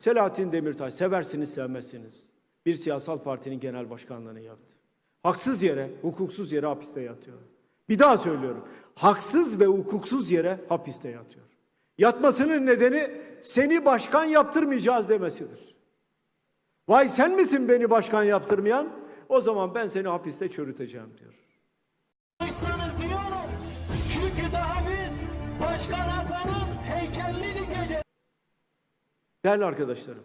Selahattin Demirtaş seversiniz sevmezsiniz. Bir siyasal partinin genel başkanlığını yaptı. Haksız yere, hukuksuz yere hapiste yatıyor. Bir daha söylüyorum. Haksız ve hukuksuz yere hapiste yatıyor. Yatmasının nedeni seni başkan yaptırmayacağız demesidir. Vay sen misin beni başkan yaptırmayan? O zaman ben seni hapiste çürüteceğim diyor. Çünkü daha biz Başkan Apo'nun heykelini gece Değerli arkadaşlarım,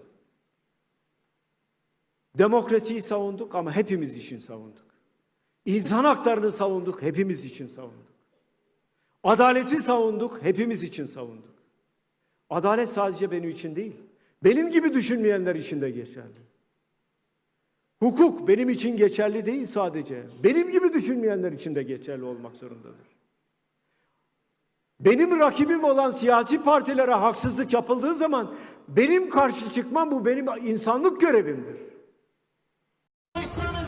demokrasiyi savunduk ama hepimiz için savunduk. İnsan haklarını savunduk, hepimiz için savunduk. Adaleti savunduk, hepimiz için savunduk. Adalet sadece benim için değil, benim gibi düşünmeyenler için de geçerli. Hukuk benim için geçerli değil sadece, benim gibi düşünmeyenler için de geçerli olmak zorundadır. Benim rakibim olan siyasi partilere haksızlık yapıldığı zaman benim karşı çıkmam bu benim insanlık görevimdir.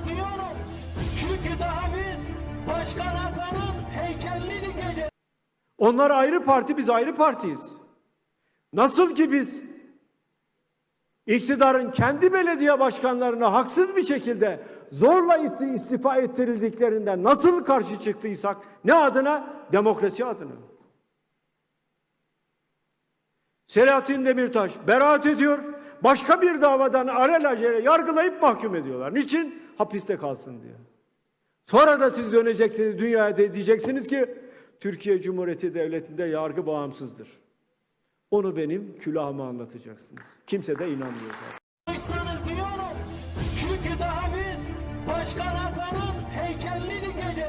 diyorum. Çünkü daha biz Başkan heykelini gece Onlar ayrı parti, biz ayrı partiyiz. Nasıl ki biz iktidarın kendi belediye başkanlarına haksız bir şekilde zorla istifa ettirildiklerinden nasıl karşı çıktıysak ne adına? Demokrasi adına. Selahattin Demirtaş beraat ediyor. Başka bir davadan alelacele yargılayıp mahkum ediyorlar. Niçin? Hapiste kalsın diye. Sonra da siz döneceksiniz dünyaya diyeceksiniz ki Türkiye Cumhuriyeti Devleti'nde yargı bağımsızdır. Onu benim külahıma anlatacaksınız. Kimse de inanmıyor zaten.